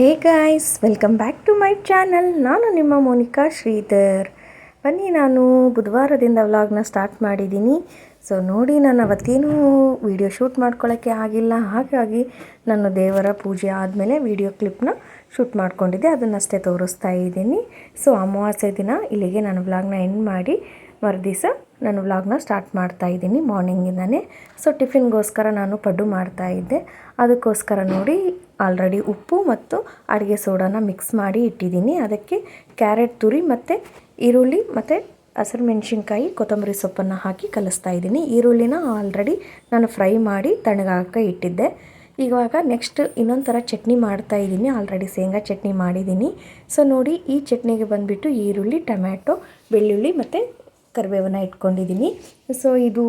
Hey guys welcome back to my channel ನಾನು ನಿಮ್ಮ ಮೋನಿಕಾ ಶ್ರೀಧರ್. ಬನ್ನಿ, ನಾನು ಬುಧವಾರದಿಂದ ವ್ಲಾಗ್ನ ಸ್ಟಾರ್ಟ್ ಮಾಡಿದ್ದೀನಿ. ಸೊ ನೋಡಿ, ನಾನು ಅವತ್ತೇನೂ ವಿಡಿಯೋ ಶೂಟ್ ಮಾಡ್ಕೊಳ್ಳೋಕ್ಕೆ ಆಗಿಲ್ಲ. ಹಾಗಾಗಿ ನಾನು ದೇವರ ಪೂಜೆ ಆದಮೇಲೆ ವಿಡಿಯೋ ಕ್ಲಿಪ್ನ ಶೂಟ್ ಮಾಡ್ಕೊಂಡಿದ್ದೆ. ಅದನ್ನಷ್ಟೇ ತೋರಿಸ್ತಾ ಇದ್ದೀನಿ. ಸೊ ಅಮಾವಾಸ್ಯೆ ದಿನ ಇಲ್ಲಿಗೆ ನಾನು ವ್ಲಾಗ್ನ ಎಂಡ್ ಮಾಡಿ ಮರುದಿವಸ ನಾನು ವ್ಲಾಗ್ನ ಸ್ಟಾರ್ಟ್ ಮಾಡ್ತಾ ಇದ್ದೀನಿ ಮಾರ್ನಿಂಗಿಂದನೇ ಸೊ ಟಿಫಿನ್ಗೋಸ್ಕರ ನಾನು ಪಡ್ಡು ಮಾಡ್ತಾ ಇದ್ದೆ. ಅದಕ್ಕೋಸ್ಕರ ನೋಡಿ ಆಲ್ರೆಡಿ ಉಪ್ಪು ಮತ್ತು ಅಡುಗೆ ಸೋಡಾನ ಮಿಕ್ಸ್ ಮಾಡಿ ಇಟ್ಟಿದ್ದೀನಿ. ಅದಕ್ಕೆ ಕ್ಯಾರೆಟ್ ತುರಿ ಮತ್ತು ಈರುಳ್ಳಿ ಮತ್ತು ಹಸಿರು ಮೆಣಸಿನ್ಕಾಯಿ, ಕೊತ್ತಂಬರಿ ಸೊಪ್ಪನ್ನು ಹಾಕಿ ಕಲಿಸ್ತಾ ಇದ್ದೀನಿ. ಈರುಳ್ಳಿನ ಆಲ್ರೆಡಿ ನಾನು ಫ್ರೈ ಮಾಡಿ ತಣ್ಣಗಾಕ ಇಟ್ಟಿದ್ದೆ. ಇವಾಗ ನೆಕ್ಸ್ಟ್ ಇನ್ನೊಂದು ಥರ ಚಟ್ನಿ ಮಾಡ್ತಾ ಇದ್ದೀನಿ. ಆಲ್ರೆಡಿ ಶೇಂಗಾ ಚಟ್ನಿ ಮಾಡಿದ್ದೀನಿ. ಸೊ ನೋಡಿ ಈ ಚಟ್ನಿಗೆ ಬಂದುಬಿಟ್ಟು ಈರುಳ್ಳಿ, ಟೊಮ್ಯಾಟೊ, ಬೆಳ್ಳುಳ್ಳಿ ಮತ್ತು ಕರಿಬೇವನ್ನ ಇಟ್ಕೊಂಡಿದ್ದೀನಿ. ಸೊ ಇದು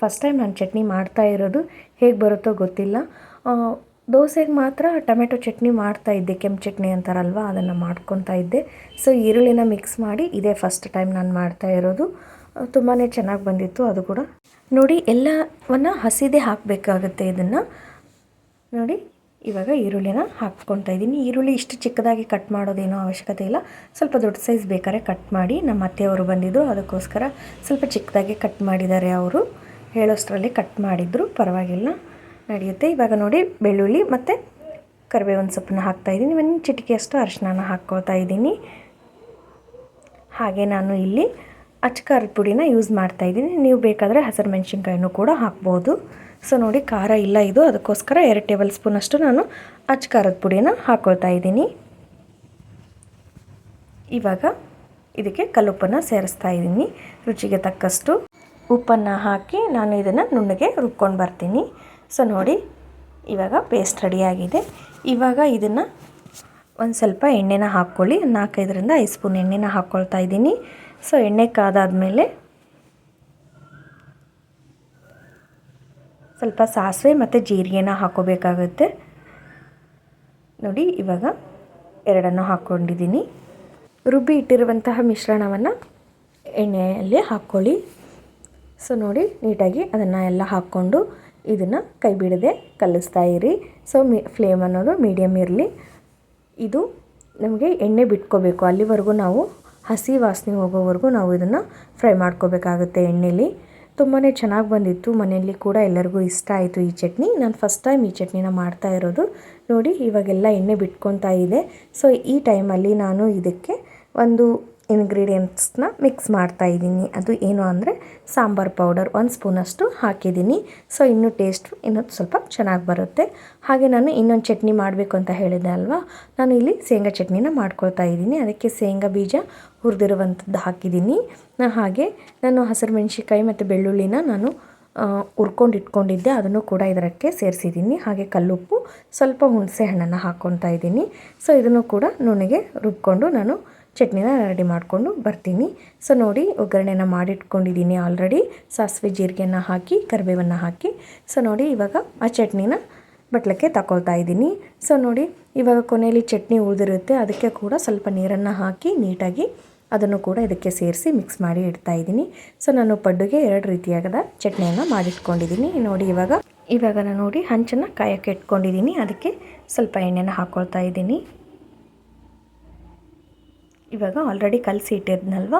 ಫಸ್ಟ್ ಟೈಮ್ ನಾನು ಚಟ್ನಿ ಮಾಡ್ತಾ ಇರೋದು. ಹೇಗೆ ಬರುತ್ತೋ ಗೊತ್ತಿಲ್ಲ. ದೋಸೆಗೆ ಮಾತ್ರ ಟೊಮೆಟೊ ಚಟ್ನಿ ಮಾಡ್ತಾ ಇದ್ದೆ. ಕೆಂಪು ಚಟ್ನಿ ಅಂತಾರಲ್ವ, ಅದನ್ನು ಮಾಡ್ಕೊತಾ ಇದ್ದೆ. ಸೊ ಈರುಳ್ಳಿನ ಮಿಕ್ಸ್ ಮಾಡಿ ಇದೇ ಫಸ್ಟ್ ಟೈಮ್ ನಾನು ಮಾಡ್ತಾ ಇರೋದು. ತುಂಬಾ ಚೆನ್ನಾಗಿ ಬಂದಿತ್ತು ಅದು ಕೂಡ. ನೋಡಿ, ಎಲ್ಲವನ್ನು ಹಸಿದೇ ಹಾಕಬೇಕಾಗುತ್ತೆ ಇದನ್ನು. ನೋಡಿ. ಇವಾಗ ಈರುಳ್ಳಿನ ಹಾಕ್ಕೊತಾ ಇದ್ದೀನಿ. ಈರುಳ್ಳಿ ಇಷ್ಟು ಚಿಕ್ಕದಾಗಿ ಕಟ್ ಮಾಡೋದೇನೋ ಅವಶ್ಯಕತೆ ಇಲ್ಲ. ಸ್ವಲ್ಪ ದೊಡ್ಡ ಸೈಜ್ ಬೇಕಾದ್ರೆ ಕಟ್ ಮಾಡಿ ನಮ್ಮ ಅತ್ತೆಯವರು ಬಂದಿದ್ದು ಅದಕ್ಕೋಸ್ಕರ ಸ್ವಲ್ಪ ಚಿಕ್ಕದಾಗಿ ಕಟ್ ಮಾಡಿದ್ದಾರೆ ಅವರು. ಹೇಳೋಷ್ಟರಲ್ಲಿ ಕಟ್ ಮಾಡಿದ್ರು. ಪರವಾಗಿಲ್ಲ. ನಡೆಯುತ್ತೆ. ಇವಾಗ ನೋಡಿ ಬೆಳ್ಳುಳ್ಳಿ ಮತ್ತು ಕರಿಬೇವಿನ ಸೊಪ್ಪನ್ನ ಹಾಕ್ತಾಯಿದ್ದೀನಿ ಒಂದು ಚಿಟಿಕೆಯಷ್ಟು ಅರಿಶಿನ ಹಾಕ್ಕೊಳ್ತಾ ಇದ್ದೀನಿ. ಹಾಗೆ ನಾನು ಇಲ್ಲಿ ಅಚ್ಕಾರದ ಪುಡಿನ ಯೂಸ್ ಮಾಡ್ತಾ ಇದ್ದೀನಿ. ನೀವು ಬೇಕಾದರೆ ಹಸಿರು ಮೆಣಸಿನ್ಕಾಯಿನೂ ಕೂಡ ಹಾಕ್ಬೋದು. ಸೊ ನೋಡಿ, ಖಾರ ಇಲ್ಲ ಇದು. ಅದಕ್ಕೋಸ್ಕರ ಎರಡು ಟೇಬಲ್ ಸ್ಪೂನಷ್ಟು ನಾನು ಅಚ್ಕಾರದ ಪುಡಿನ ಹಾಕ್ಕೊಳ್ತಾ ಇದ್ದೀನಿ. ಇವಾಗ ಇದಕ್ಕೆ ಕಲ್ಲುಪ್ಪನ್ನು ಸೇರಿಸ್ತಾ ಇದ್ದೀನಿ. ರುಚಿಗೆ ತಕ್ಕಷ್ಟು ಉಪ್ಪನ್ನು ಹಾಕಿ ನಾನು ಇದನ್ನು ನುಣ್ಣಗೆ ರುಬ್ಕೊಂಡು ಬರ್ತೀನಿ. ಸೊ ನೋಡಿ, ಇವಾಗ ಪೇಸ್ಟ್ ರೆಡಿಯಾಗಿದೆ ಇವಾಗ ಇದನ್ನು ಒಂದು ಸ್ವಲ್ಪ ಎಣ್ಣೆನ ಹಾಕ್ಕೊಳ್ಳಿ. ನಾಲ್ಕೈದರಿಂದ ಐದು ಸ್ಪೂನ್ ಎಣ್ಣೆನ ಹಾಕ್ಕೊಳ್ತಾ ಇದ್ದೀನಿ. ಸೊ ಎಣ್ಣೆ ಕಾದಾದಮೇಲೆ ಸ್ವಲ್ಪ ಸಾಸಿವೆ ಮತ್ತು ಜೀರಿಗೆನ ಹಾಕೋಬೇಕಾಗುತ್ತೆ. ನೋಡಿ, ಇವಾಗ ಎರಡನ್ನು ಹಾಕ್ಕೊಂಡಿದ್ದೀನಿ ರುಬ್ಬಿ ಇಟ್ಟಿರುವಂತಹ ಮಿಶ್ರಣವನ್ನು ಎಣ್ಣೆಯಲ್ಲಿ ಹಾಕ್ಕೊಳ್ಳಿ. ಸೊ, ನೋಡಿ, ನೀಟಾಗಿ ಅದನ್ನು ಎಲ್ಲ ಹಾಕ್ಕೊಂಡು ಇದನ್ನು ಕೈ ಬಿಡದೆ ಕಲಿಸ್ತಾ ಇರಿ. ಸೊ, ಮಿ ಫ್ಲೇಮ್ ಅನ್ನೋದು ಮೀಡಿಯಮ್ ಇರಲಿ. ಇದು ನಮಗೆ ಎಣ್ಣೆ ಬಿಟ್ಕೋಬೇಕು. ಅಲ್ಲಿವರೆಗೂ ನಾವು ಹಸಿ ವಾಸನೆ ಹೋಗೋವರೆಗೂ ನಾವು ಇದನ್ನು ಫ್ರೈ ಮಾಡ್ಕೋಬೇಕಾಗುತ್ತೆ ಎಣ್ಣೆಲಿ. ತುಂಬಾ ಚೆನ್ನಾಗಿ ಬಂದಿತ್ತು. ಮನೆಯಲ್ಲಿ ಕೂಡ ಎಲ್ಲರಿಗೂ ಇಷ್ಟ ಆಯಿತು ಈ ಚಟ್ನಿ. ನಾನು ಫಸ್ಟ್ ಟೈಮ್ ಈ ಚಟ್ನಿನ ಮಾಡ್ತಾ ಇರೋದು. ನೋಡಿ, ಇವಾಗೆಲ್ಲ ಎಣ್ಣೆ ಬಿಟ್ಕೊತಾ ಇದೆ. ಸೊ ಈ ಟೈಮಲ್ಲಿ ನಾನು ಇದಕ್ಕೆ ಒಂದು ಇಂಗ್ರೀಡಿಯೆಂಟ್ಸ್ನ ಮಿಕ್ಸ್ ಮಾಡ್ತಾ ಇದ್ದೀನಿ. ಅದು ಏನು ಅಂದರೆ ಸಾಂಬಾರು ಪೌಡರ್ ಒಂದು ಸ್ಪೂನಷ್ಟು ಹಾಕಿದ್ದೀನಿ. ಸೊ ಇನ್ನೂ ಟೇಸ್ಟ್ ಇನ್ನೂ ಸ್ವಲ್ಪ ಚೆನ್ನಾಗಿ ಬರುತ್ತೆ. ಹಾಗೆ ನಾನು ಇನ್ನೊಂದು ಚಟ್ನಿ ಮಾಡಬೇಕು ಅಂತ ಹೇಳಿದೆ ಅಲ್ವಾ? ನಾನು ಇಲ್ಲಿ ಶೇಂಗಾ ಚಟ್ನಿನ ಮಾಡ್ಕೊಳ್ತಾ ಇದ್ದೀನಿ. ಅದಕ್ಕೆ ಶೇಂಗಾ ಬೀಜ ಹುರಿದಿರುವಂಥದ್ದು ಹಾಕಿದ್ದೀನಿ. ಹಾಗೆ ನಾನು ಹಸಿರು ಮೆಣಸಿನ್ಕಾಯಿ ಮತ್ತು ಬೆಳ್ಳುಳ್ಳಿನ ನಾನು ಹುರ್ಕೊಂಡು ಇಟ್ಕೊಂಡಿದ್ದೆ. ಅದನ್ನು ಕೂಡ ಇದಕ್ಕೆ ಸೇರಿಸಿದ್ದೀನಿ. ಹಾಗೆ ಕಲ್ಲುಪ್ಪು, ಸ್ವಲ್ಪ ಹುಣಸೆ ಹಣ್ಣನ್ನು ಹಾಕ್ಕೊತಾ ಇದ್ದೀನಿ. ಸೊ ಇದನ್ನು ಕೂಡ ನುಣ್ಣಗೆ ರುಬ್ಕೊಂಡು ನಾನು ಚಟ್ನಿನ ರೆಡಿ ಮಾಡಿಕೊಂಡು ಬರ್ತೀನಿ. ಸೊ ನೋಡಿ ಒಗ್ಗರಣೆನ ಮಾಡಿಟ್ಕೊಂಡಿದ್ದೀನಿ ಆಲ್ರೆಡಿ ಸಾಸಿವೆ ಜೀರಿಗೆಯನ್ನು ಹಾಕಿ, ಕರಿಬೇವನ್ನು ಹಾಕಿ. ಸೊ ನೋಡಿ ಇವಾಗ ಆ ಚಟ್ನಿನ ಬಟ್ಲಕ್ಕೆ ತಗೊಳ್ತಾ ಇದ್ದೀನಿ. ಸೊ ನೋಡಿ ಇವಾಗ ಕೊನೆಯಲ್ಲಿ ಚಟ್ನಿ ಉಳಿದಿರುತ್ತೆ. ಅದಕ್ಕೆ ಕೂಡ ಸ್ವಲ್ಪ ನೀರನ್ನು ಹಾಕಿ ನೀಟಾಗಿ ಅದನ್ನು ಕೂಡ ಇದಕ್ಕೆ ಸೇರಿಸಿ ಮಿಕ್ಸ್ ಮಾಡಿ ಇಡ್ತಾ ಇದ್ದೀನಿ. ಸೊ ನಾನು ಪಡ್ಡುಗೆ ಎರಡು ರೀತಿಯಾದ ಚಟ್ನಿಯನ್ನು ಮಾಡಿಟ್ಕೊಂಡಿದ್ದೀನಿ. ನೋಡಿ ಇವಾಗ ಇವಾಗ ನಾನು ನೋಡಿ ಹಂಚನ್ನು ಕಾಯಕ್ಕೆ ಇಟ್ಕೊಂಡಿದ್ದೀನಿ. ಅದಕ್ಕೆ ಸ್ವಲ್ಪ ಎಣ್ಣೆನ ಹಾಕ್ಕೊಳ್ತಾ ಇದ್ದೀನಿ. ಇವಾಗ ಆಲ್ರೆಡಿ ಕಲಸಿ ಇಟ್ಟಿದ್ನಲ್ವ?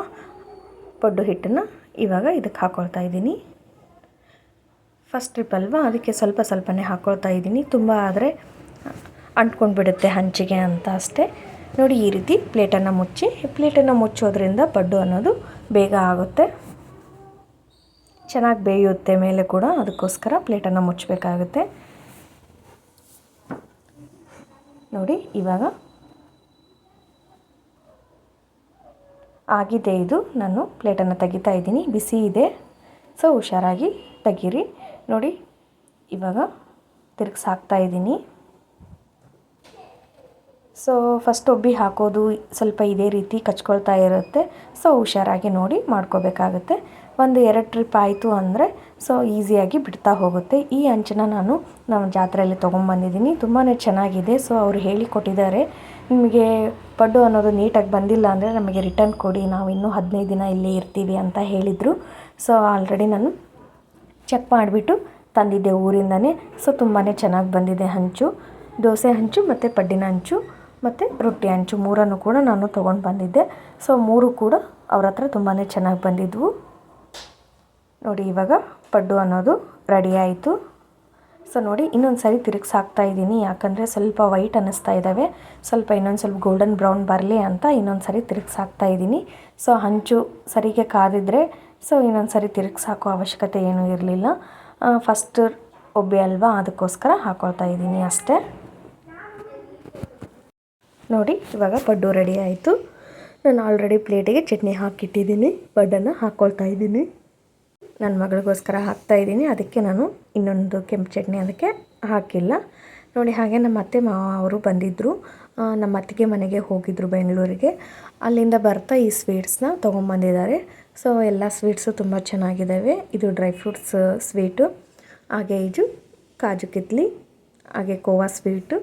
ಪಡ್ಡು ಹಿಟ್ಟನ್ನು ಇವಾಗ ಇದಕ್ಕೆ ಹಾಕ್ಕೊಳ್ತಾ ಇದ್ದೀನಿ. ಫಸ್ಟ್ ಟ್ರಿಪ್ ಅಲ್ವಾ? ಅದಕ್ಕೆ ಸ್ವಲ್ಪ ಸ್ವಲ್ಪನೇ ಹಾಕ್ಕೊಳ್ತಾ ಇದ್ದೀನಿ. ತುಂಬ ಆದರೆ ಅಂಟ್ಕೊಂಡು ಬಿಡುತ್ತೆ ಹಂಚಿಗೆ ಅಂತ ಅಷ್ಟೇ. ನೋಡಿ ಈ ರೀತಿ ಪ್ಲೇಟನ್ನು ಮುಚ್ಚಿ, ಪ್ಲೇಟನ್ನು ಮುಚ್ಚೋದ್ರಿಂದ ಪಡ್ಡು ಅನ್ನೋದು ಬೇಗ ಆಗುತ್ತೆ. ಚೆನ್ನಾಗಿ ಬೇಯುತ್ತೆ ಮೇಲೆ ಕೂಡ, ಅದಕ್ಕೋಸ್ಕರ ಪ್ಲೇಟನ್ನು ಮುಚ್ಚಬೇಕಾಗುತ್ತೆ. ನೋಡಿ, ಇವಾಗ ಆಗಿದೆ ಇದು. ನಾನು ಪ್ಲೇಟನ್ನು ತೆಗಿತಾ ಇದ್ದೀನಿ. ಬಿಸಿ ಇದೆ. ಸೊ, ಹುಷಾರಾಗಿ ತೆಗೀರಿ. ನೋಡಿ, ಇವಾಗ ತಿರುಗಿಸಿ ಹಾಕ್ತಾ ಇದ್ದೀನಿ. ಸೊ, ಫಸ್ಟ್ ಒಬ್ಬಿ ಹಾಕೋದು ಸ್ವಲ್ಪ ಇದೇ ರೀತಿ ಕಚ್ಕೊಳ್ತಾ ಇರುತ್ತೆ. ಸೊ, ಹುಷಾರಾಗಿ ನೋಡಿ ಮಾಡ್ಕೋಬೇಕಾಗುತ್ತೆ. ಒಂದು ಎರಡು ಟ್ರಿಪ್ ಆಯಿತು ಅಂದರೆ, ಸೊ, ಈಸಿಯಾಗಿ ಬಿಡ್ತಾ ಹೋಗುತ್ತೆ. ಈ ಅಂಚನ ನಾನು ನಮ್ಮ ಜಾತ್ರೆಯಲ್ಲಿ ತೊಗೊಂಬಂದಿದ್ದೀನಿ. ತುಂಬಾ ಚೆನ್ನಾಗಿದೆ. ಸೊ, ಅವರು ಹೇಳಿಕೊಟ್ಟಿದ್ದಾರೆ. ನಿಮಗೆ ಪಡ್ಡು ಅನ್ನೋದು ನೀಟಾಗಿ ಬಂದಿಲ್ಲ ಅಂದರೆ ನಮಗೆ ರಿಟರ್ನ್ ಕೊಡಿ, ನಾವು ಇನ್ನೂ ಹದಿನೈದು ದಿನ ಇಲ್ಲೇ ಇರ್ತೀವಿ ಅಂತ ಹೇಳಿದರು. ಸೊ ಆಲ್ರೆಡಿ ನಾನು ಚೆಕ್ ಮಾಡಿಬಿಟ್ಟು ತಂದಿದ್ದೆ ಊರಿಂದನೇ. ಸೊ ತುಂಬಾ ಚೆನ್ನಾಗಿ ಬಂದಿದೆ ಹಂಚು. ದೋಸೆ ಹಂಚು ಮತ್ತು ಪಡ್ಡಿನ ಹಂಚು ಮತ್ತು ರೊಟ್ಟಿ ಹಂಚು. ಮೂರನ್ನು ಕೂಡ ನಾನು ತೊಗೊಂಡು ಬಂದಿದ್ದೆ. ಸೊ ಮೂರು ಕೂಡ ಅವ್ರ ಹತ್ರ ತುಂಬಾ ಚೆನ್ನಾಗಿ ಬಂದಿದ್ವು. ನೋಡಿ, ಇವಾಗ ಪಡ್ಡು ಅನ್ನೋದು ರೆಡಿ ಆಯಿತು. ಸೊ ನೋಡಿ, ಇನ್ನೊಂದು ಸರಿ ತಿರುಗಿಸಿ ಹಾಕ್ತಾ ಇದ್ದೀನಿ. ಯಾಕಂದರೆ ಸ್ವಲ್ಪ ವೈಟ್ ಅನ್ನಿಸ್ತಾ ಇದ್ದಾವೆ ಸ್ವಲ್ಪ ಇನ್ನೊಂದು ಸ್ವಲ್ಪ ಗೋಲ್ಡನ್ ಬ್ರೌನ್ ಬರಲಿ ಅಂತ ಇನ್ನೊಂದು ಸರಿ ತಿರುಗಿಸಿ ಹಾಕ್ತಾ ಇದ್ದೀನಿ. ಸೊ ಹಂಚು ಸರಿಗೆ ಕಾದಿದ್ರೆ, ಸೊ ಇನ್ನೊಂದು ಸರಿ ತಿರುಗಿಸಿ ಹಾಕೋ ಅವಶ್ಯಕತೆ ಏನೂ ಇರಲಿಲ್ಲ. ಫಸ್ಟ್ ಒಬ್ಬೆ ಅಲ್ವಾ, ಅದಕ್ಕೋಸ್ಕರ ಹಾಕೊಳ್ತಾ ಇದ್ದೀನಿ ಅಷ್ಟೇ. ನೋಡಿ, ಇವಾಗ ಪಡ್ಡು ರೆಡಿ ಆಯಿತು. ನಾನು ಆಲ್ರೆಡಿ ಪ್ಲೇಟಿಗೆ ಚಟ್ನಿ ಹಾಕಿಟ್ಟಿದ್ದೀನಿ. ಪಡ್ಡನ್ನು ಹಾಕ್ಕೊಳ್ತಾ ಇದ್ದೀನಿ. ನನ್ನ ಮಗಳಿಗೋಸ್ಕರ ಹಾಕ್ತಾ ಇದ್ದೀನಿ. ಅದಕ್ಕೆ ನಾನು ಇನ್ನೊಂದು ಕೆಂಪು ಚಟ್ನಿ ಅದಕ್ಕೆ ಹಾಕಿಲ್ಲ. ನೋಡಿ, ಹಾಗೆ ನಮ್ಮ ಅತ್ತೆ ಮಾವ ಅವರು ಬಂದಿದ್ದರು ನಮ್ಮ ಅತ್ತಿಗೆ ಮನೆಗೆ ಹೋಗಿದ್ದರು ಬೆಂಗಳೂರಿಗೆ. ಅಲ್ಲಿಂದ ಬರ್ತಾ ಈ ಸ್ವೀಟ್ಸ್ನ ತೊಗೊಂಬಂದಿದ್ದಾರೆ. ಸೊ, ಎಲ್ಲ ಸ್ವೀಟ್ಸು ತುಂಬ ಚೆನ್ನಾಗಿದ್ದಾವೆ. ಇದು ಡ್ರೈ ಫ್ರೂಟ್ಸ್ ಸ್ವೀಟು, ಹಾಗೆ ಇದು ಕಾಜು ಕಿತ್ಲಿ, ಹಾಗೆ ಕೋವಾ ಸ್ವೀಟು.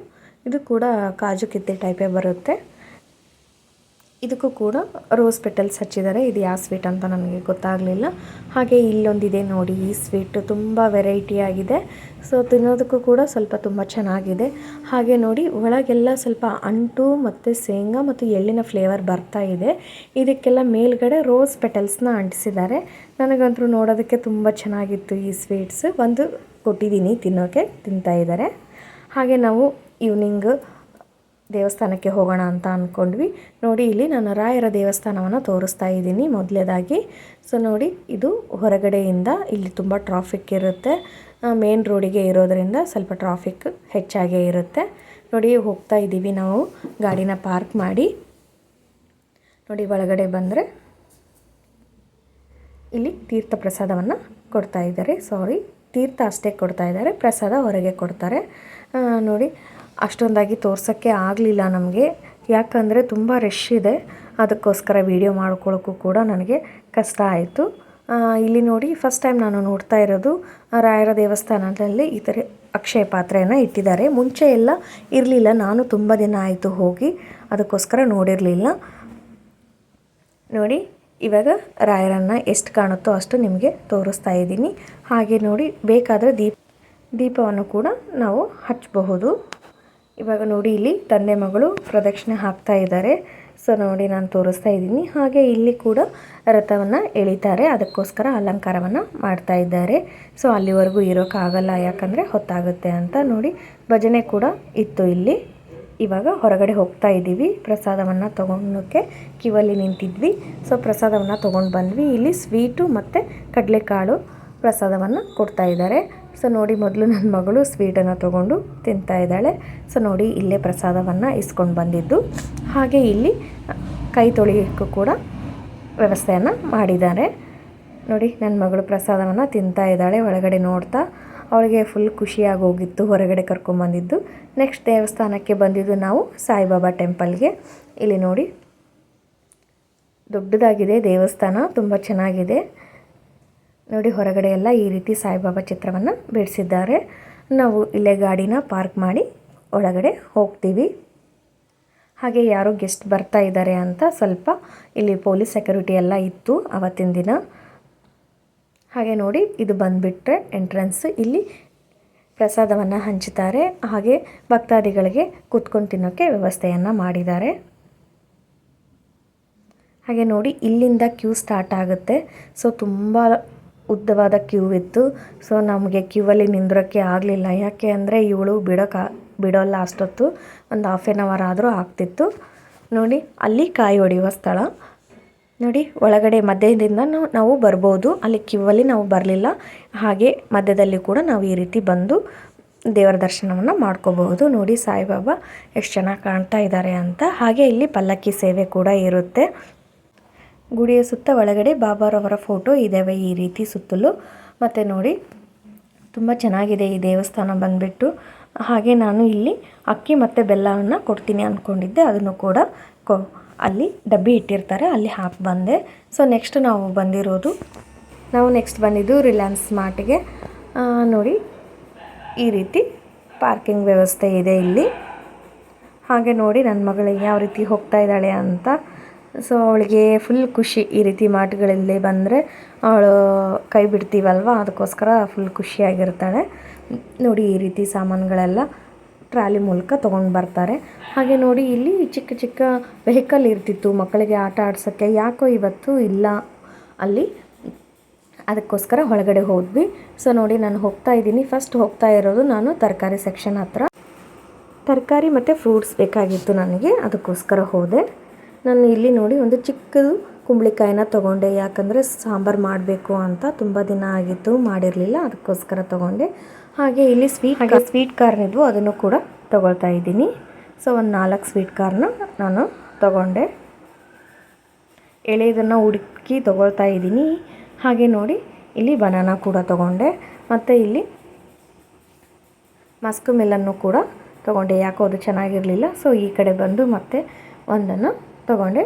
ಇದು ಕೂಡ ಕಾಜು ಕಿತ್ಲಿ ಟೈಪೇ ಬರುತ್ತೆ. ಇದಕ್ಕೂ ಕೂಡ ರೋಸ್ ಪೆಟಲ್ಸ್ ಹಚ್ಚಿದ್ದಾರೆ. ಇದು ಯಾವ ಸ್ವೀಟ್ ಅಂತ ನನಗೆ ಗೊತ್ತಾಗಲಿಲ್ಲ. ಹಾಗೆ ಇಲ್ಲೊಂದಿದೆ ನೋಡಿ, ಈ ಸ್ವೀಟ್ ತುಂಬ ವೆರೈಟಿಯಾಗಿದೆ ಸೊ ತಿನ್ನೋದಕ್ಕೂ ಕೂಡ ಸ್ವಲ್ಪ ತುಂಬ ಚೆನ್ನಾಗಿದೆ. ಹಾಗೆ ನೋಡಿ, ಒಳಗೆಲ್ಲ ಸ್ವಲ್ಪ ಅಂಟು ಮತ್ತು ಶೇಂಗಾ ಮತ್ತು ಎಳ್ಳಿನ ಫ್ಲೇವರ್ ಬರ್ತಾ ಇದೆ. ಇದಕ್ಕೆಲ್ಲ ಮೇಲ್ಗಡೆ ರೋಸ್ ಪೆಟಲ್ಸ್ನ ಅಂಟಿಸಿದ್ದಾರೆ. ನನಗಂತೂ ನೋಡೋದಕ್ಕೆ ತುಂಬ ಚೆನ್ನಾಗಿತ್ತು ಈ ಸ್ವೀಟ್ಸ್. ಒಂದು ಕೊಟ್ಟಿದ್ದೀನಿ ತಿನ್ನೋಕ್ಕೆ ತಿಂತಾ ಇದ್ದಾರೆ. ಹಾಗೆ ನಾವು ಈವ್ನಿಂಗ್ ದೇವಸ್ಥಾನಕ್ಕೆ ಹೋಗೋಣ ಅಂತ ಅಂದ್ಕೊಂಡ್ವಿ ನೋಡಿ, ಇಲ್ಲಿ ನಾನು ರಾಯರ ದೇವಸ್ಥಾನವನ್ನು ತೋರಿಸ್ತಾ ಇದ್ದೀನಿ ಮೊದಲೇದಾಗಿ. ಸೊ, ನೋಡಿ, ಇದು ಹೊರಗಡೆಯಿಂದ ಇಲ್ಲಿ ತುಂಬ ಟ್ರಾಫಿಕ್ ಇರುತ್ತೆ. ಮೇನ್ ರೋಡಿಗೆ ಇರೋದರಿಂದ ಸ್ವಲ್ಪ ಟ್ರಾಫಿಕ್ ಹೆಚ್ಚಾಗೇ ಇರುತ್ತೆ. ನೋಡಿ, ಹೋಗ್ತಾ ಇದ್ದೀವಿ ನಾವು. ಗಾಡಿನ ಪಾರ್ಕ್ ಮಾಡಿ. ನೋಡಿ, ಒಳಗಡೆ ಬಂದರೆ ಇಲ್ಲಿ ತೀರ್ಥ ಪ್ರಸಾದವನ್ನು ಕೊಡ್ತಾ ಇದ್ದಾರೆ. ಸಾರಿ ತೀರ್ಥ ಅಷ್ಟೇ ಕೊಡ್ತಾ ಇದ್ದಾರೆ. ಪ್ರಸಾದ ಹೊರಗೆ ಕೊಡ್ತಾರೆ. ನೋಡಿ ಅಷ್ಟೊಂದಾಗಿ ತೋರ್ಸೋಕ್ಕೆ ಆಗಲಿಲ್ಲ ನಮಗೆ. ಯಾಕಂದರೆ ತುಂಬ ರಶ್ ಇದೆ. ಅದಕ್ಕೋಸ್ಕರ ವೀಡಿಯೋ ಮಾಡ್ಕೊಳ್ಳೋಕ್ಕೂ ಕೂಡ ನನಗೆ ಕಷ್ಟ ಆಯಿತು. ಇಲ್ಲಿ ನೋಡಿ ಫಸ್ಟ್ ಟೈಮ್ ನಾನು ನೋಡ್ತಾ ಇರೋದು ರಾಯರ ದೇವಸ್ಥಾನದಲ್ಲಿ ಈ ಥರ ಅಕ್ಷಯ ಪಾತ್ರೆಯನ್ನು ಇಟ್ಟಿದ್ದಾರೆ. ಮುಂಚೆ ಎಲ್ಲ ಇರಲಿಲ್ಲ, ನಾನು ತುಂಬ ದಿನ ಆಯಿತು ಹೋಗಿ, ಅದಕ್ಕೋಸ್ಕರ ನೋಡಿರಲಿಲ್ಲ. ನೋಡಿ, ಇವಾಗ ರಾಯರನ್ನು ಎಷ್ಟು ಕಾಣುತ್ತೋ ಅಷ್ಟು ನಿಮಗೆ ತೋರಿಸ್ತಾ ಇದ್ದೀನಿ. ಹಾಗೆ ನೋಡಿ, ಬೇಕಾದರೆ ದೀಪ, ದೀಪವನ್ನು ಕೂಡ ನಾವು ಹಚ್ಚಬಹುದು. ಇವಾಗ ನೋಡಿ ಇಲ್ಲಿ ತಂದೆ ಮಗಳು ಪ್ರದಕ್ಷಿಣೆ ಹಾಕ್ತಾ ಇದ್ದಾರೆ. ಸೊ ನೋಡಿ ನಾನು ತೋರಿಸ್ತಾ ಇದ್ದೀನಿ. ಹಾಗೆ ಇಲ್ಲಿ ಕೂಡ ರಥವನ್ನು ಎಳಿತಾರೆ. ಅದಕ್ಕೋಸ್ಕರ ಅಲಂಕಾರವನ್ನು ಮಾಡ್ತಾ ಇದ್ದಾರೆ. ಸೊ ಅಲ್ಲಿವರೆಗೂ ಇರೋಕ್ಕಾಗಲ್ಲ ಯಾಕಂದರೆ ಹೊತ್ತಾಗುತ್ತೆ ಅಂತ ನೋಡಿ ಭಜನೆ ಕೂಡ ಇತ್ತು ಇಲ್ಲಿ. ಇವಾಗ ಹೊರಗಡೆ ಹೋಗ್ತಾ ಇದ್ದೀವಿ. ಪ್ರಸಾದವನ್ನು ತೊಗೊಳೋಕ್ಕೆ ಕಿವಲ್ಲಿ ನಿಂತಿದ್ವಿ. ಸೊ ಪ್ರಸಾದವನ್ನು ತೊಗೊಂಡು ಬಂದ್ವಿ. ಇಲ್ಲಿ ಸ್ವೀಟು ಮತ್ತು ಕಡಲೆಕಾಳು ಪ್ರಸಾದವನ್ನು ಕೊಡ್ತಾ ಇದ್ದಾರೆ. ಸೊ ನೋಡಿ, ಮೊದಲು ನನ್ನ ಮಗಳು ಸ್ವೀಟನ್ನು ತೊಗೊಂಡು ತಿಂತಾ ಇದ್ದಾಳೆ. ಸೊ ನೋಡಿ, ಇಲ್ಲೇ ಪ್ರಸಾದವನ್ನು ಇಸ್ಕೊಂಡು ಬಂದಿದ್ದು. ಹಾಗೆ ಇಲ್ಲಿ ಕೈ ತೊಳಿಯೋಕ್ಕೂ ಕೂಡ ವ್ಯವಸ್ಥೆಯನ್ನು ಮಾಡಿದ್ದಾರೆ. ನೋಡಿ ನನ್ನ ಮಗಳು ಪ್ರಸಾದವನ್ನು ತಿಂತಾ ಇದ್ದಾಳೆ ಒಳಗಡೆ ನೋಡ್ತಾ. ಅವಳಿಗೆ ಫುಲ್ ಖುಷಿಯಾಗಿ ಹೋಗಿತ್ತು, ಹೊರಗಡೆ ಕರ್ಕೊಂಬಂದಿದ್ದು ನೆಕ್ಸ್ಟ್ ದೇವಸ್ಥಾನಕ್ಕೆ ಬಂದಿದ್ದು ನಾವು ಸಾಯಿಬಾಬಾ ಟೆಂಪಲ್ಗೆ. ಇಲ್ಲಿ ನೋಡಿ, ದೊಡ್ಡದಾಗಿದೆ ದೇವಸ್ಥಾನ, ತುಂಬ ಚೆನ್ನಾಗಿದೆ. ನೋಡಿ, ಹೊರಗಡೆ ಎಲ್ಲ ಈ ರೀತಿ ಸಾಯಿಬಾಬಾ ಚಿತ್ರವನ್ನು ಬಿಡಿಸಿದ್ದಾರೆ. ನಾವು ಇಲ್ಲೇ ಗಾಡಿನ ಪಾರ್ಕ್ ಮಾಡಿ ಒಳಗಡೆ ಹೋಗ್ತೀವಿ. ಹಾಗೆ ಯಾರೋ ಗೆಸ್ಟ್ ಬರ್ತಾ ಇದ್ದಾರೆ ಅಂತ ಸ್ವಲ್ಪ ಇಲ್ಲಿ ಪೊಲೀಸ್ ಸೆಕ್ಯೂರಿಟಿ ಎಲ್ಲ ಇತ್ತು ಆವತ್ತಿನ ದಿನ. ಹಾಗೆ ನೋಡಿ, ಇದು ಬಂದುಬಿಟ್ರೆ ಎಂಟ್ರೆನ್ಸ್. ಇಲ್ಲಿ ಪ್ರಸಾದವನ್ನು ಹಂಚುತ್ತಾರೆ ಹಾಗೆ ಭಕ್ತಾದಿಗಳಿಗೆ ಕೂತ್ಕೊಂಡು ತಿನ್ನೋಕ್ಕೆ ವ್ಯವಸ್ಥೆಯನ್ನು ಮಾಡಿದ್ದಾರೆ. ಹಾಗೆ ನೋಡಿ, ಇಲ್ಲಿಂದ ಕ್ಯೂ ಸ್ಟಾರ್ಟ್ ಆಗುತ್ತೆ. ಸೊ, ತುಂಬ ಉದ್ದವಾದ ಕ್ಯೂ ಇತ್ತು. ಸೊ ನಮಗೆ ಕ್ಯೂವಲ್ಲಿ ನಿಂದ್ರೋಕ್ಕೆ ಆಗಲಿಲ್ಲ. ಯಾಕೆ ಅಂದರೆ ಇವಳು ಬಿಡೋಕೆ, ಬಿಡೋಲ್ಲ ಅಷ್ಟೊತ್ತು. ಒಂದು ಹಾಫ್ ಆನ್ ಅವರ್ ಆದರೂ ಆಗ್ತಿತ್ತು. ನೋಡಿ, ಅಲ್ಲಿ ಕಾಯಿ ಹೊಡೆಯುವ ಸ್ಥಳ. ನೋಡಿ, ಒಳಗಡೆ ಮಧ್ಯದಿಂದ ನಾವು ಬರ್ಬೋದು. ಅಲ್ಲಿ ಕ್ಯೂವಲ್ಲಿ ನಾವು ಬರಲಿಲ್ಲ. ಹಾಗೆ ಮಧ್ಯದಲ್ಲಿ ಕೂಡ ನಾವು ಈ ರೀತಿ ಬಂದು ದೇವರ ದರ್ಶನವನ್ನು ಮಾಡ್ಕೋಬಹುದು. ನೋಡಿ, ಸಾಯಿಬಾಬಾ ಎಷ್ಟು ಚೆನ್ನಾಗಿ ಕಾಣ್ತಾ ಇದ್ದಾರೆ ಅಂತ. ಹಾಗೆ ಇಲ್ಲಿ ಪಲ್ಲಕ್ಕಿ ಸೇವೆ ಕೂಡ ಇರುತ್ತೆ. ಗುಡಿಯ ಸುತ್ತ ಒಳಗಡೆ ಬಾಬಾರವರ ಫೋಟೋ ಇದ್ದಾವೆ ಈ ರೀತಿ ಸುತ್ತಲೂ. ಮತ್ತು ನೋಡಿ, ತುಂಬ ಚೆನ್ನಾಗಿದೆ ಈ ದೇವಸ್ಥಾನ ಬಂದುಬಿಟ್ಟು. ಹಾಗೆ ನಾನು ಇಲ್ಲಿ ಅಕ್ಕಿ ಮತ್ತು ಬೆಲ್ಲವನ್ನು ಕೊಡ್ತೀನಿ ಅಂದ್ಕೊಂಡಿದ್ದೆ ಅದನ್ನು ಕೂಡ ಕೊ, ಅಲ್ಲಿ ಡಬ್ಬಿ ಇಟ್ಟಿರ್ತಾರೆ, ಅಲ್ಲಿ ಹಾಕಿ ಬಂದೆ. ಸೊ ನೆಕ್ಸ್ಟ್ ನಾವು ಬಂದಿರೋದು, ನಾವು ನೆಕ್ಸ್ಟ್ ಬಂದಿದ್ದು ರಿಲಯನ್ಸ್ ಮಾರ್ಟ್ಗೆ ನೋಡಿ, ಈ ರೀತಿ ಪಾರ್ಕಿಂಗ್ ವ್ಯವಸ್ಥೆ ಇದೆ ಇಲ್ಲಿ. ಹಾಗೆ ನೋಡಿ, ನನ್ನ ಮಗಳಿಗೆ ಯಾವ ರೀತಿ ಹೋಗ್ತಾ ಇದ್ದಾಳೆ ಅಂತ. ಸೊ ಅವಳಿಗೆ ಫುಲ್ ಖುಷಿ ಈ ರೀತಿ ಮಾಟುಗಳಲ್ಲಿ ಬಂದರೆ ಅವಳು ಕೈ ಬಿಡ್ತೀವಲ್ವ? ಅದಕ್ಕೋಸ್ಕರ ಫುಲ್ ಖುಷಿಯಾಗಿರ್ತಾಳೆ. ನೋಡಿ ಈ ರೀತಿ ಸಾಮಾನುಗಳೆಲ್ಲ ಟ್ರಾಲಿ ಮೂಲಕ ತೊಗೊಂಡು ಬರ್ತಾರೆ. ಹಾಗೆ ನೋಡಿ ಇಲ್ಲಿ ಚಿಕ್ಕ ಚಿಕ್ಕ ವೆಹಿಕಲ್ ಇರ್ತಿತ್ತು. ಮಕ್ಕಳಿಗೆ ಆಟ ಆಡ್ಸೋಕ್ಕೆ ಯಾಕೋ ಇವತ್ತು ಇಲ್ಲ ಅಲ್ಲಿ. ಅದಕ್ಕೋಸ್ಕರ ಒಳಗಡೆ ಹೋದ್ವಿ. ಸೊ ನೋಡಿ ನಾನು ಹೋಗ್ತಾ ಇದ್ದೀನಿ. ಫಸ್ಟ್ ಹೋಗ್ತಾ ಇರೋದು ನಾನು ತರಕಾರಿ ಸೆಕ್ಷನ್ ಹತ್ರ. ತರಕಾರಿ ಮತ್ತು ಫ್ರೂಟ್ಸ್ ಬೇಕಾಗಿತ್ತು ನನಗೆ. ಅದಕ್ಕೋಸ್ಕರ ಹೋದೆ. ನಾನು ಇಲ್ಲಿ ನೋಡಿ ಒಂದು ಚಿಕ್ಕದು ಕುಂಬಳಿಕಾಯಿನ ತೊಗೊಂಡೆ. ಯಾಕಂದರೆ ಸಾಂಬಾರು ಮಾಡಬೇಕು ಅಂತ ತುಂಬ ದಿನ ಆಗಿತ್ತು ಮಾಡಿರಲಿಲ್ಲ ಅದಕ್ಕೋಸ್ಕರ ತೊಗೊಂಡೆ. ಹಾಗೆ ಇಲ್ಲಿ ಸ್ವೀಟ್ ಹಾಗೆ ಸ್ವೀಟ್ ಕಾರ್ನ್ ಇದ್ವು ಅದನ್ನು ಕೂಡ ತೊಗೊಳ್ತಾ ಇದ್ದೀನಿ. ಸೊ ಒಂದು ನಾಲ್ಕು ಸ್ವೀಟ್ ಕಾರ್ನ ನಾನು ತೊಗೊಂಡೆ. ಎಳೆಯದನ್ನು ಹುಡುಕಿ ತೊಗೊಳ್ತಾ ಇದ್ದೀನಿ. ಹಾಗೆ ನೋಡಿ ಇಲ್ಲಿ ಬನಾನಾ ಕೂಡ ತೊಗೊಂಡೆ. ಮತ್ತು ಇಲ್ಲಿ ಮಸ್ಕು ಮೆಲನ್ನು ಕೂಡ ತೊಗೊಂಡೆ. ಯಾಕೋ ಅದು ಚೆನ್ನಾಗಿರಲಿಲ್ಲ. ಸೊ ಈ ಕಡೆ ಬಂದು ಮತ್ತೆ ಒಂದನ್ನು ತೊಗೊಂಡೆ.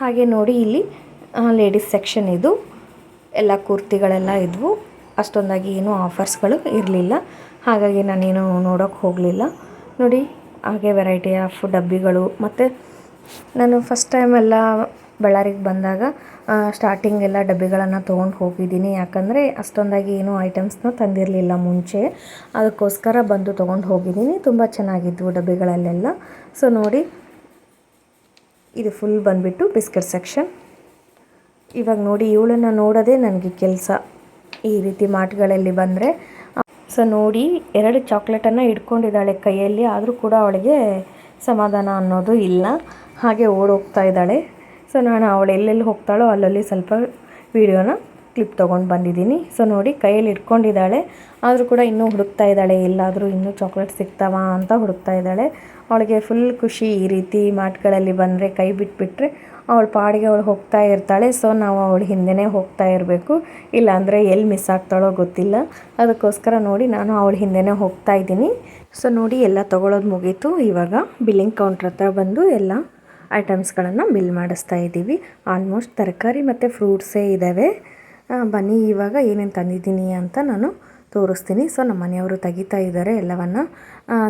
ಹಾಗೆ ನೋಡಿ ಇಲ್ಲಿ ಲೇಡೀಸ್ ಸೆಕ್ಷನ್ ಇದು. ಎಲ್ಲ ಕುರ್ತಿಗಳೆಲ್ಲ ಇದ್ವು. ಅಷ್ಟೊಂದಾಗಿ ಏನೂ ಆಫರ್ಸ್ಗಳು ಇರಲಿಲ್ಲ. ಹಾಗಾಗಿ ನಾನೇನು ನೋಡೋಕ್ಕೆ ಹೋಗಲಿಲ್ಲ. ನೋಡಿ, ಹಾಗೆ ವೆರೈಟಿ ಆಫ್ ಡಬ್ಬಿಗಳು. ಮತ್ತು ನಾನು ಫಸ್ಟ್ ಟೈಮ್ ಎಲ್ಲ ಬಳ್ಳಾರಿಗೆ ಬಂದಾಗ ಸ್ಟಾರ್ಟಿಂಗ್ ಎಲ್ಲ ಡಬ್ಬಿಗಳನ್ನು ತೊಗೊಂಡು ಹೋಗಿದ್ದೀನಿ. ಯಾಕಂದರೆ ಅಷ್ಟೊಂದಾಗಿ ಏನೂ ಐಟಮ್ಸ್ನ ತಂದಿರಲಿಲ್ಲ ಮುಂಚೆ. ಅದಕ್ಕೋಸ್ಕರ ಬಂದು ತೊಗೊಂಡು ಹೋಗಿದ್ದೀನಿ. ತುಂಬ ಚೆನ್ನಾಗಿದ್ವು ಡಬ್ಬಿಗಳಲ್ಲೆಲ್ಲ. ಸೊ ನೋಡಿ ಇದು ಫುಲ್ ಬಂದುಬಿಟ್ಟು ಬಿಸ್ಕೆಟ್ ಸೆಕ್ಷನ್ ಇವಾಗ ನೋಡಿ ಇವಳನ್ನು ನೋಡೋದೇ ನನಗೆ ಕೆಲಸ ಈ ರೀತಿ ಮಾರ್ಟ್ಗಳಲ್ಲಿ ಬಂದರೆ. ಸೊ ನೋಡಿ ಎರಡು ಚಾಕ್ಲೇಟನ್ನು ಇಟ್ಕೊಂಡಿದ್ದಾಳೆ ಕೈಯಲ್ಲಿ, ಆದರೂ ಕೂಡ ಅವಳಿಗೆ ಸಮಾಧಾನ ಅನ್ನೋದು ಇಲ್ಲ. ಹಾಗೆ ಓಡೋಗ್ತಾ ಇದ್ದಾಳೆ. ಸೊ ನಾನು ಅವಳು ಎಲ್ಲೆಲ್ಲಿ ಹೋಗ್ತಾಳೋ ಅಲ್ಲಲ್ಲಿ ಸ್ವಲ್ಪ ವೀಡಿಯೋನ ಕ್ಲಿಪ್ ತೊಗೊಂಡು ಬಂದಿದ್ದೀನಿ. ಸೊ ನೋಡಿ, ಕೈಯಲ್ಲಿ ಇಟ್ಕೊಂಡಿದ್ದಾಳೆ. ಆದರೂ ಕೂಡ ಇನ್ನೂ ಹುಡುಕ್ತಾ ಇದ್ದಾಳೆ. ಎಲ್ಲಾದರೂ ಇನ್ನೂ ಚಾಕ್ಲೇಟ್ ಸಿಗ್ತಾವ ಅಂತ ಹುಡುಕ್ತಾ ಇದ್ದಾಳೆ. ಅವಳಿಗೆ ಫುಲ್ ಖುಷಿ ಈ ರೀತಿ ಮಾರ್ಟ್ಗಳಲ್ಲಿ ಬಂದರೆ, ಕೈ ಬಿಟ್ಬಿಟ್ರೆ ಅವಳ ಪಾಡಿಗೆ ಅವಳು ಹೋಗ್ತಾ ಇರ್ತಾಳೆ. ಸೊ ನಾವು ಅವಳು ಹಿಂದೆನೇ ಹೋಗ್ತಾ ಇರಬೇಕು. ಇಲ್ಲಾಂದರೆ ಎಲ್ಲಿ ಮಿಸ್ ಆಗ್ತಾಳೋ ಗೊತ್ತಿಲ್ಲ. ಅದಕ್ಕೋಸ್ಕರ ನೋಡಿ, ನಾನು ಅವಳ ಹಿಂದೆನೇ ಹೋಗ್ತಾ ಇದ್ದೀನಿ. ಸೊ ನೋಡಿ, ಎಲ್ಲ ತೊಗೊಳೋದು ಮುಗೀತು. ಇವಾಗ ಬಿಲ್ಲಿಂಗ್ ಕೌಂಟ್ರ್ ಹತ್ರ ಬಂದು ಎಲ್ಲ ಐಟಮ್ಸ್ಗಳನ್ನು ಬಿಲ್ ಮಾಡಿಸ್ತಾ ಇದ್ದೀವಿ. ಆಲ್ಮೋಸ್ಟ್ ತರಕಾರಿ ಮತ್ತು ಫ್ರೂಟ್ಸೇ ಇದ್ದಾವೆ ಬನ್ನಿ, ಇವಾಗ ಏನೇನು ತಂದಿದ್ದೀನಿ ಅಂತ ನಾನು ತೋರಿಸ್ತೀನಿ. ಸೊ ನಮ್ಮ ಮನೆಯವರು ತೆಗಿತಾ ಇದ್ದಾರೆ ಎಲ್ಲವನ್ನು.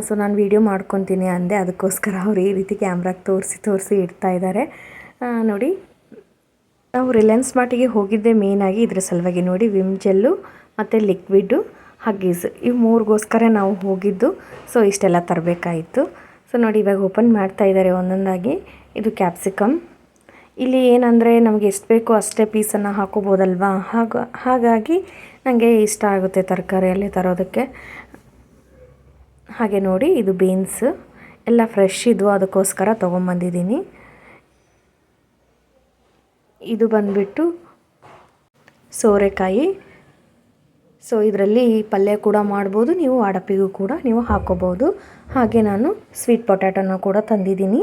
ಸೊ ನಾನು ವೀಡಿಯೋ ಮಾಡ್ಕೊತೀನಿ ಅಂದೆ. ಅದಕ್ಕೋಸ್ಕರ ಅವರು ಈ ರೀತಿ ಕ್ಯಾಮ್ರಾಗೆ ತೋರಿಸಿ ತೋರಿಸಿ ಇಡ್ತಾ ಇದ್ದಾರೆ. ನೋಡಿ. ನಾವು ರಿಲಯನ್ಸ್ ಮಾರ್ಟಿಗೆ ಹೋಗಿದ್ದೆ ಮೇಯ್ನಾಗಿ ಇದ್ರ ಸಲುವಾಗಿ ನೋಡಿ ವಿಮ್ ಜೆಲ್ಲು ಮತ್ತು ಲಿಕ್ವಿಡ್ಡು ಹಗ್ಗೀಸ್ ಇವು ಮೂರಿಗೋಸ್ಕರ ನಾವು ಹೋಗಿದ್ದು. ಸೊ ಇಷ್ಟೆಲ್ಲ ತರಬೇಕಾಯಿತು. ಸೊ ನೋಡಿ, ಇವಾಗ ಓಪನ್ ಮಾಡ್ತಾ ಇದ್ದಾರೆ ಒಂದೊಂದಾಗಿ. ಇದು ಕ್ಯಾಪ್ಸಿಕಮ್ ಇಲ್ಲಿ ಏನಂದರೆ ನಮಗೆ ಎಷ್ಟು ಬೇಕೋ ಅಷ್ಟೇ ಪೀಸನ್ನು ಹಾಕೋಬೋದಲ್ವಾ? ಹಾಗ, ಹಾಗಾಗಿ ನನಗೆ ಇಷ್ಟ ಆಗುತ್ತೆ ತರಕಾರಿಯಲ್ಲಿ ತರೋದಕ್ಕೆ. ಹಾಗೆ ನೋಡಿ, ಇದು ಬೀನ್ಸ್. ಎಲ್ಲ ಫ್ರೆಶ್ ಇದ್ವು ಅದಕ್ಕೋಸ್ಕರ ತೊಗೊಂಬಂದಿದ್ದೀನಿ. ಇದು ಬಂದ್ಬಿಟ್ಟು ಸೋರೆಕಾಯಿ. ಸೊ, ಇದರಲ್ಲಿ ಪಲ್ಯ ಕೂಡ ಮಾಡ್ಬೋದು, ನೀವು ಅಡಪಿಗೂ ಕೂಡ ನೀವು ಹಾಕೋಬೋದು. ಹಾಗೆ ನಾನು ಸ್ವೀಟ್ ಪೊಟ್ಯಾಟೋನ ಕೂಡ ತಂದಿದ್ದೀನಿ.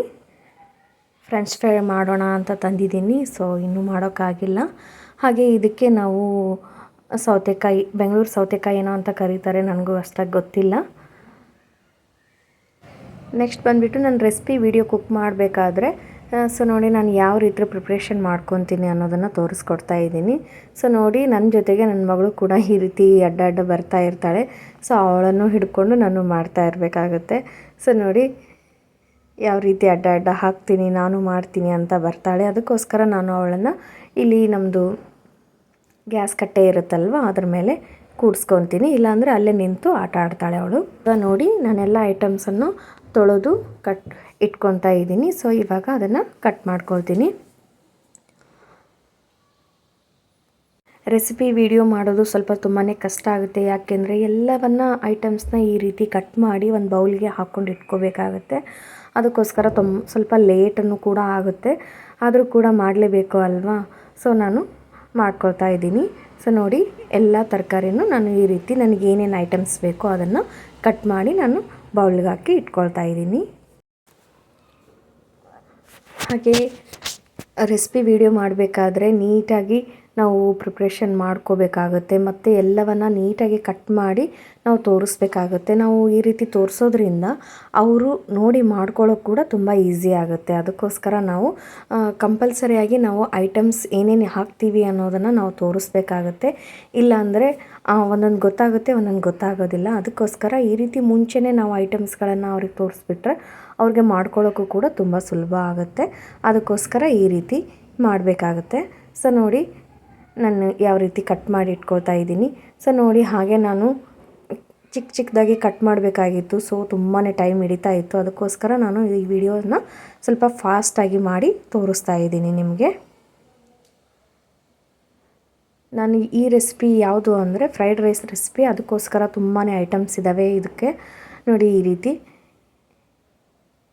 ಫ್ರೆಂಚ್ ಫ್ರೈ ಮಾಡೋಣ ಅಂತ ತಂದಿದ್ದೀನಿ, ಸೊ ಇನ್ನೂ ಮಾಡೋಕ್ಕಾಗಿಲ್ಲ. ಹಾಗೆ ಇದಕ್ಕೆ ನಾವು ಸೌತೆಕಾಯಿ, ಬೆಂಗಳೂರು ಸೌತೆಕಾಯಿ ಏನೋ ಅಂತ ಕರೀತಾರೆ, ನನಗೂ ಅಷ್ಟಾಗಿ ಗೊತ್ತಿಲ್ಲ. ನೆಕ್ಸ್ಟ್ ಬಂದುಬಿಟ್ಟು ನಾನು ರೆಸಿಪಿ ವಿಡಿಯೋ ಕುಕ್ ಮಾಡಬೇಕಾದ್ರೆ ಸೊ ನೋಡಿ ನಾನು ಯಾವ ರೀತಿ ಪ್ರಿಪ್ರೇಷನ್ ಮಾಡ್ಕೊತೀನಿ ಅನ್ನೋದನ್ನು ತೋರಿಸ್ಕೊಡ್ತಾ ಇದ್ದೀನಿ. ಸೊ ನೋಡಿ, ನನ್ನ ಜೊತೆಗೆ ನನ್ನ ಮಗಳು ಕೂಡ ಈ ರೀತಿ ಅಡ್ಡ ಅಡ್ಡ ಬರ್ತಾ ಇರ್ತಾಳೆ. ಸೊ ಅವಳನ್ನು ಹಿಡ್ಕೊಂಡು ನಾನು ಮಾಡ್ತಾ ಇರಬೇಕಾಗುತ್ತೆ. ಸೊ ನೋಡಿ ಯಾವ ರೀತಿ ಅಡ್ಡ ಅಡ್ಡ ಹಾಕ್ತೀನಿ, ನಾನು ಮಾಡ್ತೀನಿ ಅಂತ ಬರ್ತಾಳೆ. ಅದಕ್ಕೋಸ್ಕರ ನಾನು ಅವಳನ್ನು ಇಲ್ಲಿ ನಮ್ಮದು ಗ್ಯಾಸ್ ಕಟ್ಟೆ ಇರುತ್ತಲ್ವ, ಅದ್ರ ಮೇಲೆ ಕೂಡಿಸ್ಕೊತೀನಿ. ಇಲ್ಲಾಂದರೆ ಅಲ್ಲೇ ನಿಂತು ಆಟ ಆಡ್ತಾಳೆ ಅವಳು. ನೋಡಿ, ನಾನೆಲ್ಲ ಐಟಮ್ಸನ್ನು ತೊಳೆದು ಕಟ್ ಇಟ್ಕೊತಾ ಇದ್ದೀನಿ. ಸೊ ಇವಾಗ ಅದನ್ನು ಕಟ್ ಮಾಡ್ಕೊಳ್ತೀನಿ. ರೆಸಿಪಿ ವಿಡಿಯೋ ಮಾಡೋದು ಸ್ವಲ್ಪ ತುಂಬಾ ಕಷ್ಟ ಆಗುತ್ತೆ. ಯಾಕೆಂದರೆ ಎಲ್ಲವನ್ನು ಐಟಮ್ಸ್ನ ಈ ರೀತಿ ಕಟ್ ಮಾಡಿ ಒಂದು ಬೌಲ್ಗೆ ಹಾಕ್ಕೊಂಡು ಇಟ್ಕೋಬೇಕಾಗತ್ತೆ. ಅದಕ್ಕೋಸ್ಕರ ತುಂಬ ಸ್ವಲ್ಪ ಲೇಟನ್ನು ಕೂಡ ಆಗುತ್ತೆ. ಆದರೂ ಕೂಡ ಮಾಡಲೇಬೇಕು ಅಲ್ವಾ? ಸೊ, ನಾನು ಮಾಡ್ಕೊಳ್ತಾ ಇದ್ದೀನಿ. ಸೊ, ನೋಡಿ, ಎಲ್ಲ ತರಕಾರಿನೂ ನಾನು ಈ ರೀತಿ ನನಗೆ ಏನೇನು ಐಟಮ್ಸ್ ಬೇಕೋ ಅದನ್ನು ಕಟ್ ಮಾಡಿ ನಾನು ಬೌಲ್ಗೆ ಹಾಕಿ ಇಟ್ಕೊಳ್ತಾ ಇದ್ದೀನಿ. ಹಾಗೆ, ರೆಸಿಪಿ ವಿಡಿಯೋ ಮಾಡಬೇಕಾದ್ರೆ ನೀಟಾಗಿ ನಾವು ಪ್ರಿಪ್ರೇಷನ್ ಮಾಡ್ಕೋಬೇಕಾಗುತ್ತೆ ಮತ್ತು ಎಲ್ಲವನ್ನು ನೀಟಾಗಿ ಕಟ್ ಮಾಡಿ ನಾವು ತೋರಿಸ್ಬೇಕಾಗುತ್ತೆ. ನಾವು ಈ ರೀತಿ ತೋರಿಸೋದ್ರಿಂದ ಅವರು ನೋಡಿ ಮಾಡ್ಕೊಳ್ಳೋಕೆ ಕೂಡ ತುಂಬ ಈಸಿ ಆಗುತ್ತೆ. ಅದಕ್ಕೋಸ್ಕರ ನಾವು ಕಂಪಲ್ಸರಿಯಾಗಿ ನಾವು ಐಟಮ್ಸ್ ಏನೇನು ಹಾಕ್ತೀವಿ ಅನ್ನೋದನ್ನು ನಾವು ತೋರಿಸ್ಬೇಕಾಗತ್ತೆ. ಇಲ್ಲಾಂದರೆ ಒಂದೊಂದು ಗೊತ್ತಾಗುತ್ತೆ, ಒಂದೊಂದು ಗೊತ್ತಾಗೋದಿಲ್ಲ. ಅದಕ್ಕೋಸ್ಕರ ಈ ರೀತಿ ಮುಂಚೆನೇ ನಾವು ಐಟಮ್ಸ್ಗಳನ್ನು ಅವ್ರಿಗೆ ತೋರಿಸ್ಬಿಟ್ರೆ ಅವ್ರಿಗೆ ಮಾಡ್ಕೊಳ್ಳೋಕ್ಕೂ ಕೂಡ ತುಂಬ ಸುಲಭ ಆಗುತ್ತೆ. ಅದಕ್ಕೋಸ್ಕರ ಈ ರೀತಿ ಮಾಡಬೇಕಾಗತ್ತೆ. ಸೊ ನೋಡಿ ನಾನು ಯಾವ ರೀತಿ ಕಟ್ ಮಾಡಿ ಇಟ್ಕೊಳ್ತಾ ಇದ್ದೀನಿ. ಸೊ ನೋಡಿ ಹಾಗೆ ನಾನು ಚಿಕ್ಕ ಚಿಕ್ಕದಾಗಿ ಕಟ್ ಮಾಡಬೇಕಾಗಿತ್ತು. ಸೊ ತುಂಬಾ ಟೈಮ್ ಹಿಡಿತಾ ಇತ್ತು. ಅದಕ್ಕೋಸ್ಕರ ನಾನು ಈ ವಿಡಿಯೋನ ಸ್ವಲ್ಪ ಫಾಸ್ಟಾಗಿ ಮಾಡಿ ತೋರಿಸ್ತಾ ಇದ್ದೀನಿ ನಿಮಗೆ. ನಾನು ಈ ರೆಸಿಪಿ ಯಾವುದು ಅಂದರೆ ಫ್ರೈಡ್ ರೈಸ್ ರೆಸಿಪಿ ಅದಕ್ಕೋಸ್ಕರ ತುಂಬಾ ಐಟಮ್ಸ್ ಇದ್ದಾವೆ ಇದಕ್ಕೆ. ನೋಡಿ ಈ ರೀತಿ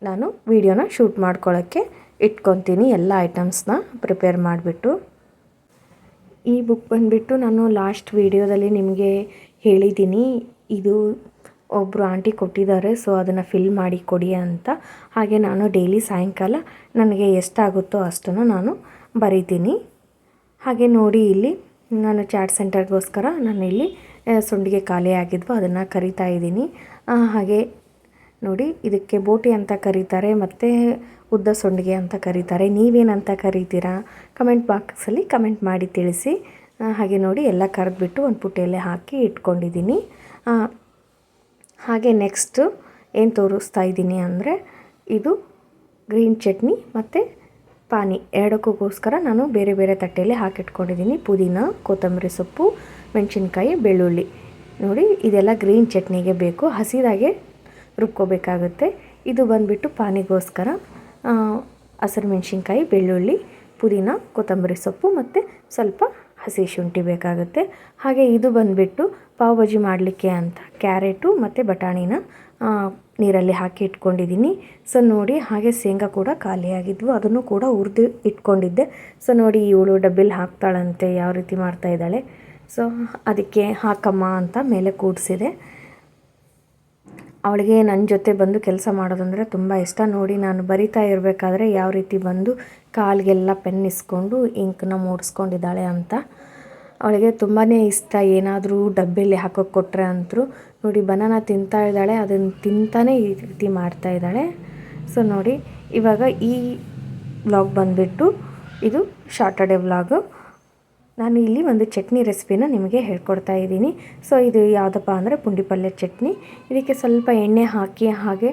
ನಾನು ವಿಡಿಯೋನ ಶೂಟ್ ಮಾಡ್ಕೊಳ್ಳೋಕ್ಕೆ ಇಟ್ಕೊತೀನಿ ಎಲ್ಲ ಐಟಮ್ಸ್ನ ಪ್ರಿಪೇರ್ ಮಾಡಿಬಿಟ್ಟು. ಈ ಬುಕ್ ಬಂದುಬಿಟ್ಟು ನಾನು ಲಾಸ್ಟ್ ವೀಡಿಯೋದಲ್ಲಿ ನಿಮಗೆ ಹೇಳಿದ್ದೀನಿ. ಇದು ಒಬ್ಬರು ಆಂಟಿ ಕೊಟ್ಟಿದ್ದಾರೆ ಸೊ ಅದನ್ನು ಫಿಲ್ ಮಾಡಿ ಕೊಡಿ ಅಂತ. ಹಾಗೆ ನಾನು ಡೈಲಿ ಸಾಯಂಕಾಲ ನನಗೆ ಎಷ್ಟಾಗುತ್ತೋ ಅಷ್ಟನ್ನು ನಾನು ಬರೀತೀನಿ. ಹಾಗೆ ನೋಡಿ ಇಲ್ಲಿ ನಾನು ಚಾಟ್ ಸೆಂಟರ್ಗೋಸ್ಕರ ನಾನು ಇಲ್ಲಿ ಸುಂಡಿಗೆ ಖಾಲಿ ಆಗಿದ್ವು ಅದನ್ನು ಕರಿತಾ ಇದ್ದೀನಿ. ಹಾಗೆ ನೋಡಿ, ಇದಕ್ಕೆ ಬೋಟಿ ಅಂತ ಕರೀತಾರೆ, ಮತ್ತು ಉದ್ದ ಸೊಂಡಿಗೆ ಅಂತ ಕರೀತಾರೆ. ನೀವೇನಂತ ಕರೀತೀರಾ? ಕಮೆಂಟ್ ಬಾಕ್ಸಲ್ಲಿ ಕಮೆಂಟ್ ಮಾಡಿ ತಿಳಿಸಿ. ಹಾಗೆ ನೋಡಿ, ಎಲ್ಲ ಕರೆದ್ಬಿಟ್ಟು ಒಂದು ಪುಟ್ಟಿಯಲ್ಲೇ ಹಾಕಿ ಇಟ್ಕೊಂಡಿದ್ದೀನಿ. ಹಾಗೆ ನೆಕ್ಸ್ಟು ಏನು ತೋರಿಸ್ತಾ ಇದ್ದೀನಿ ಅಂದರೆ, ಇದು ಗ್ರೀನ್ ಚಟ್ನಿ ಮತ್ತು ಪಾನಿ. ಎರಡಕ್ಕೋಸ್ಕರ ನಾನು ಬೇರೆ ಬೇರೆ ತಟ್ಟೆಯಲ್ಲಿ ಹಾಕಿಟ್ಕೊಂಡಿದ್ದೀನಿ. ಪುದೀನ, ಕೊತ್ತಂಬರಿ ಸೊಪ್ಪು, ಮೆಣಸಿನ್ಕಾಯಿ, ಬೆಳ್ಳುಳ್ಳಿ. ನೋಡಿ, ಇದೆಲ್ಲ ಗ್ರೀನ್ ಚಟ್ನಿಗೆ ಬೇಕು. ಹಸಿದಾಗೆ ರುಬ್ಕೋಬೇಕಾಗುತ್ತೆ. ಇದು ಬಂದುಬಿಟ್ಟು ಪಾನಿಗೋಸ್ಕರ ಹಸಿರು ಮೆಣಸಿನ್ಕಾಯಿ, ಬೆಳ್ಳುಳ್ಳಿ, ಪುದೀನ, ಕೊತ್ತಂಬರಿ ಸೊಪ್ಪು ಮತ್ತು ಸ್ವಲ್ಪ ಹಸಿ ಶುಂಠಿ ಬೇಕಾಗುತ್ತೆ. ಹಾಗೆ ಇದು ಬಂದುಬಿಟ್ಟು ಪಾವ್ ಭಾಜಿ ಮಾಡಲಿಕ್ಕೆ ಅಂತ ಕ್ಯಾರೆಟು ಮತ್ತು ಬಟಾಣಿನ ನೀರಲ್ಲಿ ಹಾಕಿ ಇಟ್ಕೊಂಡಿದ್ದೀನಿ. ಸೊ, ನೋಡಿ ಹಾಗೆ ಶೇಂಗಾ ಕೂಡ ಖಾಲಿಯಾಗಿದ್ವು. ಅದನ್ನು ಕೂಡ ಹುರಿದು ಇಟ್ಕೊಂಡಿದ್ದೆ. ಸೊ, ನೋಡಿ ಇವಳು ಡಬ್ಬಿಲಿ ಹಾಕ್ತಾಳಂತೆ, ಯಾವ ರೀತಿ ಮಾಡ್ತಾ ಇದ್ದಾಳೆ. ಸೊ, ಅದಕ್ಕೆ ಹಾಕಮ್ಮ ಅಂತ ಮೇಲೆ ಕೂಡಿಸಿದೆ. ಅವಳಿಗೆ ನನ್ನ ಜೊತೆ ಬಂದು ಕೆಲಸ ಮಾಡೋದಂದರೆ ತುಂಬ ಇಷ್ಟ. ನೋಡಿ, ನಾನು ಬರಿತಾ ಇರಬೇಕಾದ್ರೆ ಯಾವ ರೀತಿ ಬಂದು ಕಾಲಿಗೆಲ್ಲ ಪೆನ್ ಇಸ್ಕೊಂಡು ಇಂಕನ್ನ ಮೂಡಿಸ್ಕೊಂಡಿದ್ದಾಳೆ ಅಂತ. ಅವಳಿಗೆ ತುಂಬಾ ಇಷ್ಟ. ಏನಾದರೂ ಡಬ್ಬಿಯಲ್ಲಿ ಹಾಕೋಕೆ ಕೊಟ್ಟರೆ ಅಂತರೂ ನೋಡಿ, ಬನಾನ ತಿಂತಾ ಇದ್ದಾಳೆ, ಅದನ್ನು ತಿಂತಾನೆ ಈ ರೀತಿ ಮಾಡ್ತಾ ಇದ್ದಾಳೆ. ಸೊ, ನೋಡಿ, ಇವಾಗ ಈ ವ್ಲಾಗ್ ಬಂದುಬಿಟ್ಟು ಇದು ಶಾಟರ್ಡೆ ವ್ಲಾಗು ನಾನು ಇಲ್ಲಿ ಒಂದು ಚಟ್ನಿ ರೆಸಿಪಿನ ನಿಮಗೆ ಹೇಳ್ಕೊಡ್ತಾ ಇದ್ದೀನಿ. ಸೊ, ಇದು ಯಾವುದಪ್ಪ ಅಂದರೆ ಪುಂಡಿ ಪಲ್ಯ ಚಟ್ನಿ. ಇದಕ್ಕೆ ಸ್ವಲ್ಪ ಎಣ್ಣೆ ಹಾಕಿ, ಹಾಗೆ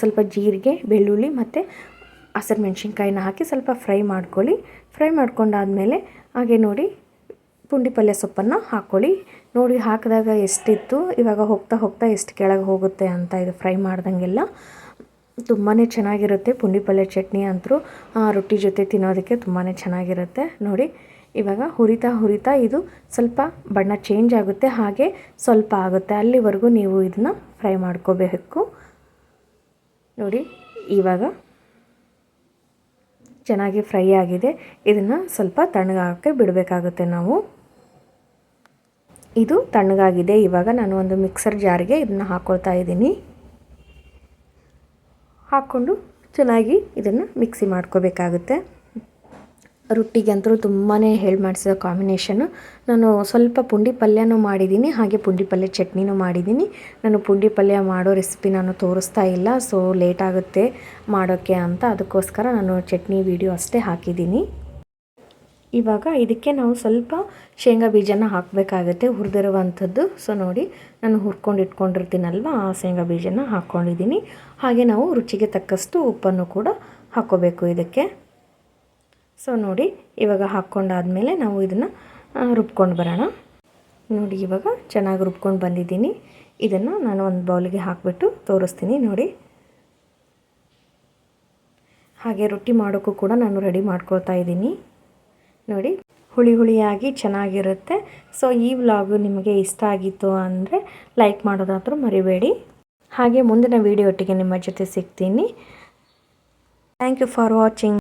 ಸ್ವಲ್ಪ ಜೀರಿಗೆ, ಬೆಳ್ಳುಳ್ಳಿ ಮತ್ತು ಹಸಿರು ಮೆಣಸಿನ್ಕಾಯಿನ ಹಾಕಿ ಸ್ವಲ್ಪ ಫ್ರೈ ಮಾಡ್ಕೊಳ್ಳಿ. ಫ್ರೈ ಮಾಡ್ಕೊಂಡಾದಮೇಲೆ ಹಾಗೆ ನೋಡಿ, ಪುಂಡಿ ಪಲ್ಯ ಸೊಪ್ಪನ್ನು ಹಾಕ್ಕೊಳ್ಳಿ ನೋಡಿ, ಹಾಕಿದಾಗ ಎಷ್ಟಿತ್ತು? ಇವಾಗ ಹೋಗ್ತಾ ಹೋಗ್ತಾ ಎಷ್ಟು ಕೆಳಗೆ ಹೋಗುತ್ತೆ ಅಂತ ಇದು ಫ್ರೈ ಮಾಡ್ದಂಗೆಲ್ಲ. ತುಂಬಾ ಚೆನ್ನಾಗಿರುತ್ತೆ ಪುಂಡಿ ಪಲ್ಯ ಚಟ್ನಿ ಅಂತೂ. ರೊಟ್ಟಿ ಜೊತೆ ತಿನ್ನೋದಕ್ಕೆ ತುಂಬಾ ಚೆನ್ನಾಗಿರುತ್ತೆ. ನೋಡಿ ಇವಾಗ ಹುರಿತಾ ಹುರಿತಾ ಇದು ಸ್ವಲ್ಪ ಬಣ್ಣ ಚೇಂಜ್ ಆಗುತ್ತೆ, ಹಾಗೆ ಸ್ವಲ್ಪ ಆಗುತ್ತೆ. ಅಲ್ಲಿವರೆಗೂ ನೀವು ಇದನ್ನು ಫ್ರೈ ಮಾಡ್ಕೋಬೇಕು. ನೋಡಿ, ಇವಾಗ ಚೆನ್ನಾಗಿ ಫ್ರೈ ಆಗಿದೆ. ಇದನ್ನು ಸ್ವಲ್ಪ ತಣ್ಣಗಾಗೋಕ್ಕೆ ಬಿಡಬೇಕಾಗುತ್ತೆ ನಾವು. ಇದು ತಣ್ಣಗಾಗಿದೆ. ಇವಾಗ ನಾನು ಒಂದು ಮಿಕ್ಸರ್ ಜಾರಿಗೆ ಇದನ್ನು ಹಾಕ್ಕೊಳ್ತಾ ಇದ್ದೀನಿ. ಹಾಕ್ಕೊಂಡು ಚೆನ್ನಾಗಿ ಇದನ್ನು ಮಿಕ್ಸಿ ಮಾಡ್ಕೋಬೇಕಾಗುತ್ತೆ. ರೊಟ್ಟಿಗೆ ಅಂತೂ ತುಂಬಾ ಹೇಳಿ ಮಾಡಿಸಿದ ಕಾಂಬಿನೇಷನ್ನು ನಾನು ಸ್ವಲ್ಪ ಪುಂಡಿ ಪಲ್ಯನೂ ಮಾಡಿದ್ದೀನಿ, ಹಾಗೆ ಪುಂಡಿ ಪಲ್ಯ ಚಟ್ನಿನೂ ಮಾಡಿದ್ದೀನಿ. ನಾನು ಪುಂಡಿ ಪಲ್ಯ ಮಾಡೋ ರೆಸಿಪಿ ನಾನು ತೋರಿಸ್ತಾ ಇಲ್ಲ ಸೊ ಲೇಟ್ ಆಗುತ್ತೆ ಮಾಡೋಕ್ಕೆ ಅಂತ ಅದಕ್ಕೋಸ್ಕರ ನಾನು ಚಟ್ನಿ ವಿಡಿಯೋ ಅಷ್ಟೇ ಹಾಕಿದ್ದೀನಿ. ಇವಾಗ ಇದಕ್ಕೆ ನಾವು ಸ್ವಲ್ಪ ಶೇಂಗಾ ಬೀಜನ ಹಾಕಬೇಕಾಗುತ್ತೆ, ಹುರಿದಿರುವಂಥದ್ದು. ಸೊ ನೋಡಿ, ನಾನು ಹುರ್ಕೊಂಡು ಇಟ್ಕೊಂಡಿರ್ತೀನಲ್ವ, ಆ ಶೇಂಗಾ ಬೀಜನ ಹಾಕ್ಕೊಂಡಿದ್ದೀನಿ. ಹಾಗೆ ನಾವು ರುಚಿಗೆ ತಕ್ಕಷ್ಟು ಉಪ್ಪನ್ನು ಕೂಡ ಹಾಕ್ಕೋಬೇಕು ಇದಕ್ಕೆ. ಸೊ ನೋಡಿ, ಇವಾಗ ಹಾಕ್ಕೊಂಡಾದಮೇಲೆ ನಾವು ಇದನ್ನು ರುಬ್ಕೊಂಡು ಬರೋಣ. ನೋಡಿ, ಇವಾಗ ಚೆನ್ನಾಗಿ ರುಬ್ಕೊಂಡು ಬಂದಿದ್ದೀನಿ. ಇದನ್ನು ನಾನು ಒಂದು ಬೌಲಿಗೆ ಹಾಕಿಬಿಟ್ಟು ತೋರಿಸ್ತೀನಿ, ನೋಡಿ. ಹಾಗೆ ರೊಟ್ಟಿ ಮಾಡೋಕ್ಕೂ ಕೂಡ ನಾನು ರೆಡಿ ಮಾಡ್ಕೊಳ್ತಾ ಇದ್ದೀನಿ. ನೋಡಿ, ಹುಳಿ ಹುಳಿಯಾಗಿ ಚೆನ್ನಾಗಿರುತ್ತೆ. ಸೊ ಈ ವ್ಲಾಗು ನಿಮಗೆ ಇಷ್ಟ ಆಗಿತ್ತು ಅಂದರೆ ಲೈಕ್ ಮಾಡೋದಾದರೂ ಮರಿಬೇಡಿ. ಹಾಗೆ ಮುಂದಿನ ವೀಡಿಯೋ ಒಟ್ಟಿಗೆ ನಿಮ್ಮ ಜೊತೆ ಸಿಗ್ತೀನಿ. Thank you for watching